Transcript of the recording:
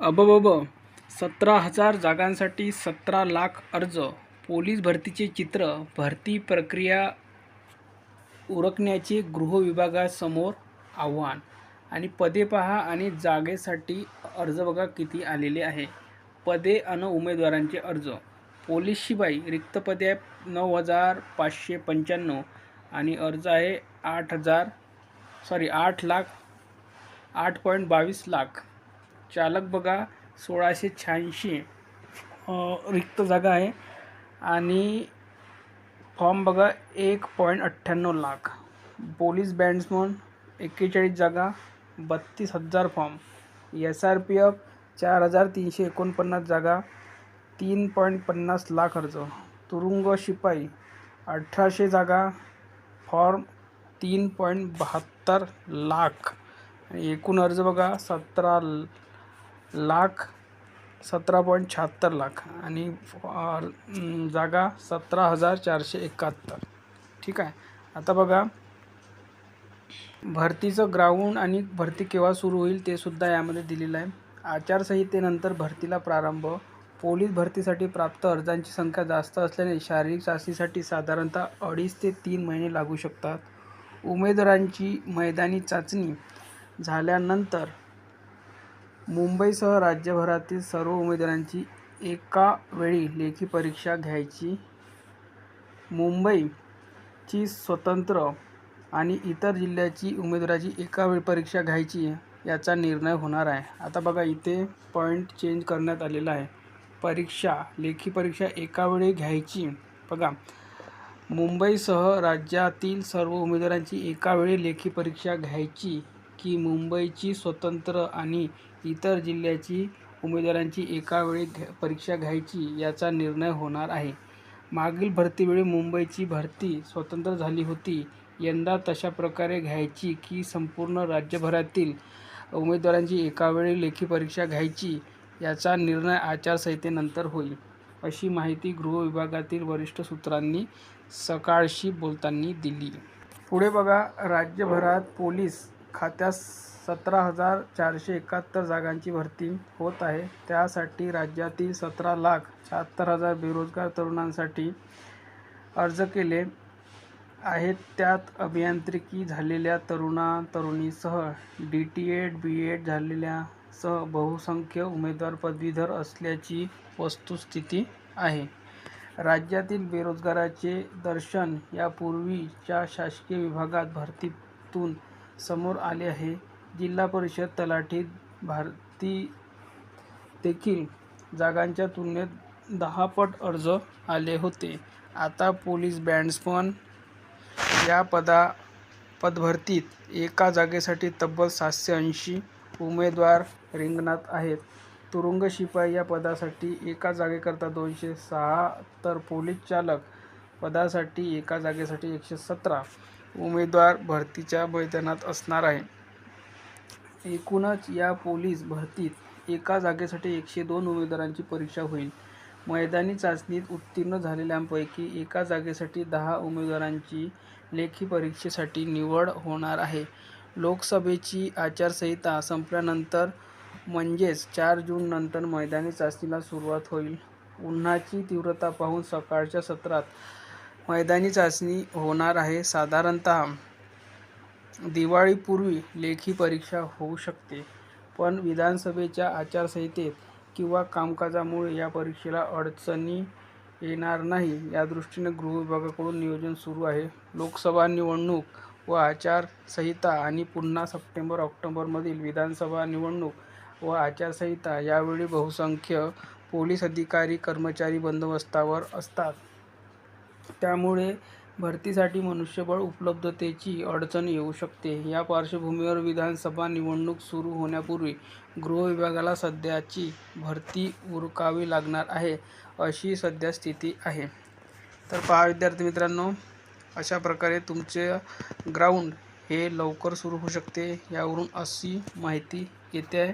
अबब सतरा हजार जागांसाठी सतरा लाख अर्ज. पोलीस भरतीचे चित्र भरती प्रक्रिया उरकण्याचे गृह विभागासमोर आव्हान. आणि पदे पहा आणि जागेसाठी अर्ज बघा किती आलेले आहे. पदे अन उमेदवारांचे अर्ज. पोलीस शिपाई रिक्त पदे आहे नऊ हजार पाचशे पंच्याण्णव आणि अर्ज आहे आठ हजार सॉरी आठ लाख आठ पॉईंट बावीस लाख. चालक बघा सोळाशे शहाऐंशी रिक्त जागा आहे. आणि फॉर्म बघा एक पॉईंट अठ्ठ्याण्णव लाख. पोलीस बँड्समन एक्केचाळीस जागा बत्तीस हजार form. S R P F चार हजार तीनशे एकोणपन्नास जागा तीन पॉईंट पन्नास लाख अर्ज. तुरुंग शिपाई अठराशे जागा फॉर्म तीन पॉईंट बहात्तर लाख. आणि एकूण अर्ज बघा सतरा लाख सतरा पॉईंट शहात्तर लाख आणि जागा सतरा हजार चारशे एकाहत्तर. ठीक आहे? आता बघा. भरतीचं ग्राउंड आणि भरती केव्हा सुरू होईल ते सुद्धा यामध्ये दिलेलं आहे. आचारसंहितेनंतर भरतीला प्रारंभ. पोलीस भरतीसाठी प्राप्त अर्जांची संख्या जास्त असल्याने शारीरिक चाचणीसाठी साधारणतः अडीच ते तीन महिने लागू शकतात. उमेदवारांची मैदानी चाचणी झाल्यानंतर मुंबईसह राज्यभरातील सर्व उमेदवारांची एका वेळी लेखी परीक्षा घ्यायची. मुंबईची स्वतंत्र आणि इतर जिल्ह्याची उमेदवाराची एका वेळी परीक्षा घ्यायची याचा निर्णय होणार आहे. आता बघा इथे पॉईंट चेंज करण्यात आलेला आहे. परीक्षा लेखी परीक्षा एका वेळी घ्यायची. बघा मुंबईसह राज्यातील सर्व उमेदवारांची एका वेळी लेखी परीक्षा घ्यायची की मुंबईची स्वतंत्र आणि इतर जिल्ह्याची उमेदवारांची एका वेळी घ परीक्षा घ्यायची याचा निर्णय होणार आहे. मागील भरतीवेळी मुंबईची भरती स्वतंत्र झाली होती. यंदा तशा प्रकारे घ्यायची की संपूर्ण राज्यभरातील उमेदवारांची एकावेळी लेखी परीक्षा घ्यायची याचा निर्णय आचारसंहितेनंतर होईल अशी माहिती गृह विभागातील वरिष्ठ सूत्रांनी सकाळशी बोलताना दिली. पुढे बघा राज्यभरात पोलीस खात्यास सतरा हजार चारशे एकाहत्तर जागांची भरती होत आहे. त्यासाठी राज्यातील सतरा लाख शहात्तर हजार बेरोजगार तरुणांसाठी अर्ज केले आहेत. त्यात अभियांत्रिकी झालेल्या तरुणा तरुणीसह D T Ed B Ed झालेल्यासह बहुसंख्य उमेदवार पदवीधर असल्याची वस्तुस्थिती आहे. राज्यातील बेरोजगाराचे दर्शन यापूर्वीच्या शासकीय विभागात भरतीतून समोर आले आहे. जिल्हा परिषद तलाठी भरती देखील जागांच्या तुलनेत दहा पट अर्ज आले होते. आता पोलीस बँड्समन या पदा पदभरतीत एका जागेसाठी तब्बल सातशे ऐंशी उमेदवार रिंगणात आहेत. तुरुंग शिपाई या पदासाठी एका जागेकरता दोनशे सहा तर पोलीस चालक पदासाठी एका जागेसाठी एकशे सतरा उमेदवार भरतीच्या मैदानात असणार आहे. एकूणच या पोलीस भरतीत एका जागेसाठी एकशे दोन उमेदवारांची परीक्षा होईल. मैदानी चाचणीत उत्तीर्ण झालेल्यांपैकी एका जागेसाठी दहा उमेदवारांची लेखी परीक्षेसाठी निवड होणार आहे. लोकसभेची आचारसंहिता संपल्यानंतर म्हणजेच चार जून नंतर मैदानी चाचणीला सुरुवात होईल. उन्हाची तीव्रता पाहून सकाळच्या सत्रात मैदानी चाचणी होणार आहे साधारणतः दिवाळीपूर्वी लेखी परीक्षा होऊ शकते पण विधानसभेच्या आचारसंहितेत किंवा कामकाजामुळे या परीक्षेला अडचणी येणार नाही. या दृष्टीने गृह विभागाकडून नियोजन सुरू आहे. लोकसभा निवडणूक व आचारसंहिता आणि पुन्हा सप्टेंबर ऑक्टोबरमधील विधानसभा निवडणूक व आचारसंहिता यावेळी बहुसंख्य पोलीस अधिकारी कर्मचारी बंदोबस्तावर असतात. त्यामुळे भरतीसाठी मनुष्यबळ उपलब्धतेची अडचण येऊ शकते. या पार्श्वभूमीवर विधानसभा निवडणूक सुरू होण्यापूर्वी गृह विभागाला सध्याची भरती उरकावी लागणार आहे अशी सध्या स्थिती आहे. तर पहा विद्यार्थी मित्रांनो अशा प्रकारे तुमचे ग्राउंड हे लवकर सुरू होऊ शकते. यावरून अशी माहिती येते. आहे